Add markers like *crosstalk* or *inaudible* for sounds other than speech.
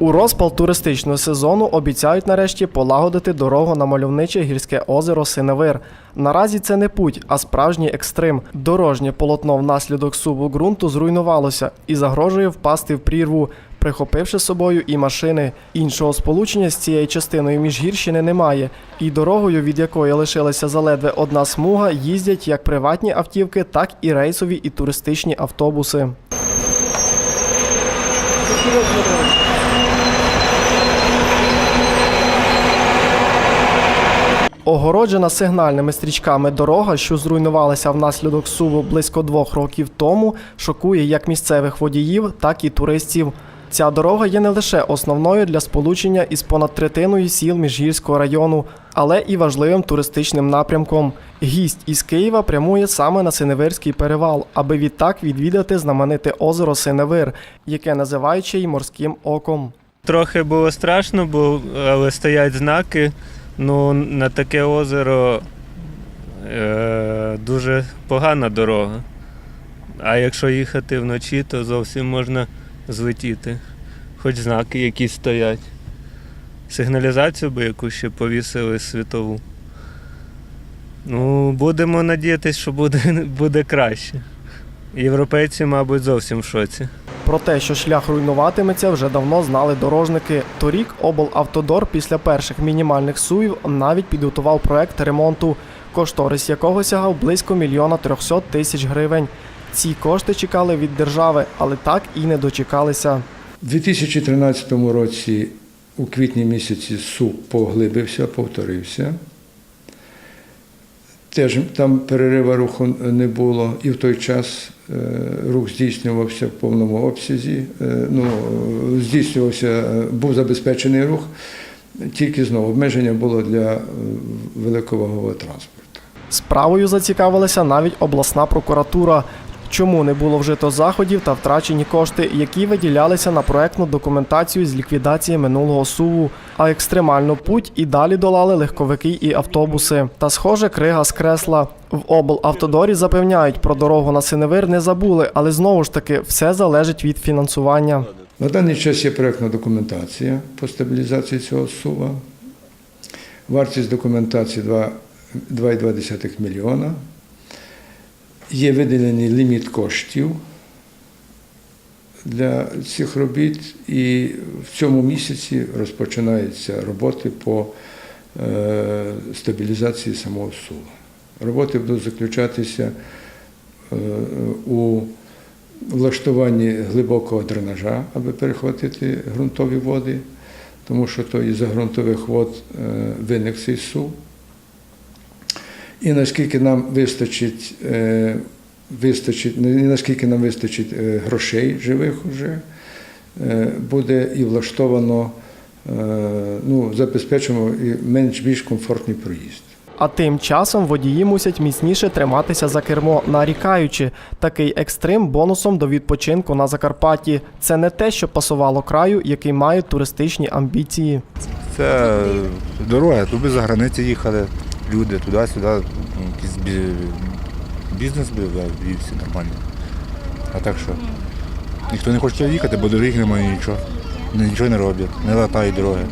У розпал туристичного сезону обіцяють нарешті полагодити дорогу на мальовниче гірське озеро Синевир. Наразі це не путь, а справжній екстрим. Дорожнє полотно внаслідок суву ґрунту зруйнувалося і загрожує впасти в прірву, прихопивши з собою і машини. Іншого сполучення з цією частиною міжгірщини немає, і дорогою, від якої лишилася заледве одна смуга, їздять як приватні автівки, так і рейсові і туристичні автобуси. Огороджена сигнальними стрічками дорога, що зруйнувалася внаслідок суву близько двох років тому, шокує як місцевих водіїв, так і туристів. Ця дорога є не лише основною для сполучення із понад третиною сіл Міжгірського району, але і важливим туристичним напрямком. Гість із Києва прямує саме на Синевирський перевал, аби відтак відвідати знамените озеро Синевир, яке називають й морським оком. Трохи було страшно, бо, але стоять знаки. Ну, на таке озеро е, дуже погана дорога. А якщо їхати вночі, то зовсім можна злетіти. Хоч знаки якісь стоять. Сигналізацію би яку ще повісили світову. Ну, будемо надіятися, що буде, *laughs* буде краще. Європейці, мабуть, зовсім в шоці. Про те, що шлях руйнуватиметься, вже давно знали дорожники. Торік облавтодор після перших мінімальних суїв навіть підготував проект ремонту, кошторис якого сягав близько мільйона трьохсот тисяч гривень. Ці кошти чекали від держави, але так і не дочекалися. У 2013 році у квітні місяці суп поглибився, повторився. Теж там перерива руху не було, і в той час е, рух здійснювався в повному обсязі. Е, Ну, здійснювався, е, був забезпечений рух, тільки знову обмеження було для великовагового транспорту. Справою зацікавилася навіть обласна прокуратура. Чому не було вжито заходів та втрачені кошти, які виділялися на проектну документацію з ліквідації минулого суву, а екстремальну путь і далі долали легковики і автобуси. Та схоже, крига скресла. В облавтодорі запевняють, про дорогу на Синевир не забули, але знову ж таки все залежить від фінансування. На даний час є проєктна документація по стабілізації цього сува. Вартість документації 2 2,2 мільйона. Є виділений ліміт коштів для цих робіт, і в цьому місяці розпочинаються роботи по е, стабілізації самого сува. Роботи будуть заключатися е, у влаштуванні глибокого дренажа, аби перехватити ґрунтові води, тому що то із-за ґрунтових вод е, виник цей сув. І наскільки нам вистачить, е, вистачить, і наскільки нам вистачить е, грошей живих вже, е, буде і влаштовано, ну, забезпечимо і менш більш комфортний проїзд. А тим часом водії мусять міцніше триматися за кермо, нарікаючи, такий екстрим бонусом до відпочинку на Закарпатті. Це не те, що пасувало краю, який має туристичні амбіції. Це дорога, туди за границі їхали люди, туди-сюди, якийсь бі- бізнес би вівся нормально. А так що? Ніхто не хоче їхати, бо доріг немає нічого. Нічого не роблять, не латають дороги.